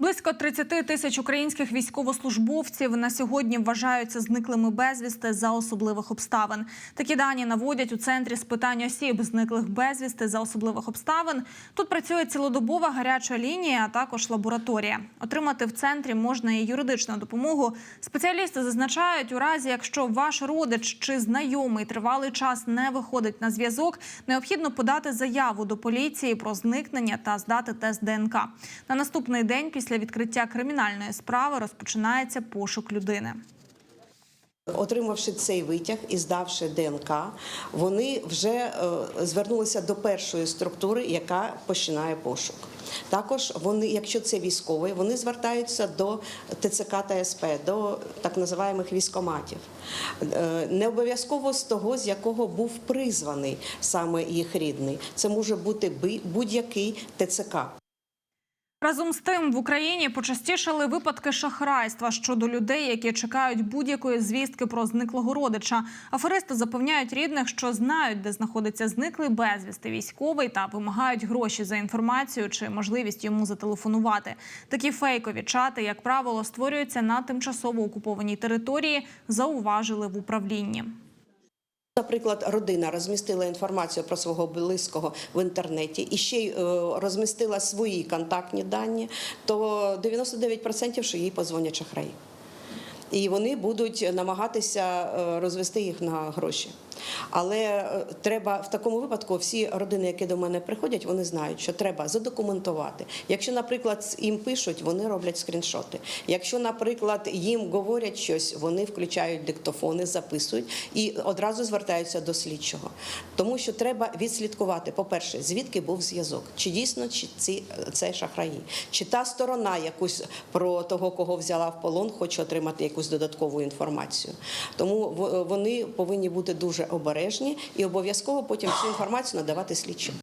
Близько 30 тисяч українських військовослужбовців на сьогодні вважаються зниклими безвісти за особливих обставин. Такі дані наводять у центрі з питань осіб, зниклих безвісти за особливих обставин. Тут працює цілодобова гаряча лінія, а також лабораторія. Отримати в центрі можна і юридичну допомогу. Спеціалісти зазначають, у разі якщо ваш родич чи знайомий тривалий час не виходить на зв'язок, необхідно подати заяву до поліції про зникнення та здати тест ДНК. На наступний день після відкриття кримінальної справи розпочинається пошук людини. Отримавши цей витяг і здавши ДНК, вони вже е, звернулися до першої структури, яка починає пошук. Також вони, якщо це військовий, вони звертаються до ТЦК та СП, до так називаємих військоматів. Е, Не обов'язково з того, з якого був призваний саме їх рідний. Це може бути будь-який ТЦК. Разом з тим в Україні почастішали випадки шахрайства щодо людей, які чекають будь-якої звістки про зниклого родича. Аферисти запевняють рідних, що знають, де знаходиться зниклий безвісти військовий, та вимагають гроші за інформацію чи можливість йому зателефонувати. Такі фейкові чати, як правило, створюються на тимчасово окупованій території. Зауважили в управлінні. Наприклад, родина розмістила інформацію про свого близького в інтернеті і ще й е, розмістила свої контактні дані, то 99% що їй позвонять шахраї. І вони будуть намагатися е, розвести їх на гроші. Але е, треба в такому випадку всі родини, які до мене приходять, вони знають, що треба задокументувати. Якщо, наприклад, їм пишуть, вони роблять скріншоти. Якщо, наприклад, їм говорять щось, вони включають диктофони, записують і одразу звертаються до слідчого. Тому що треба відслідкувати, по-перше, звідки був зв'язок, чи дійсно чи ці це шахраї, чи та сторона якусь про того, кого взяла в полон, хоче отримати якусь додаткову інформацію. Тому вони повинні бути дуже обережні і обов'язково потім цю інформацію надавати слідчим.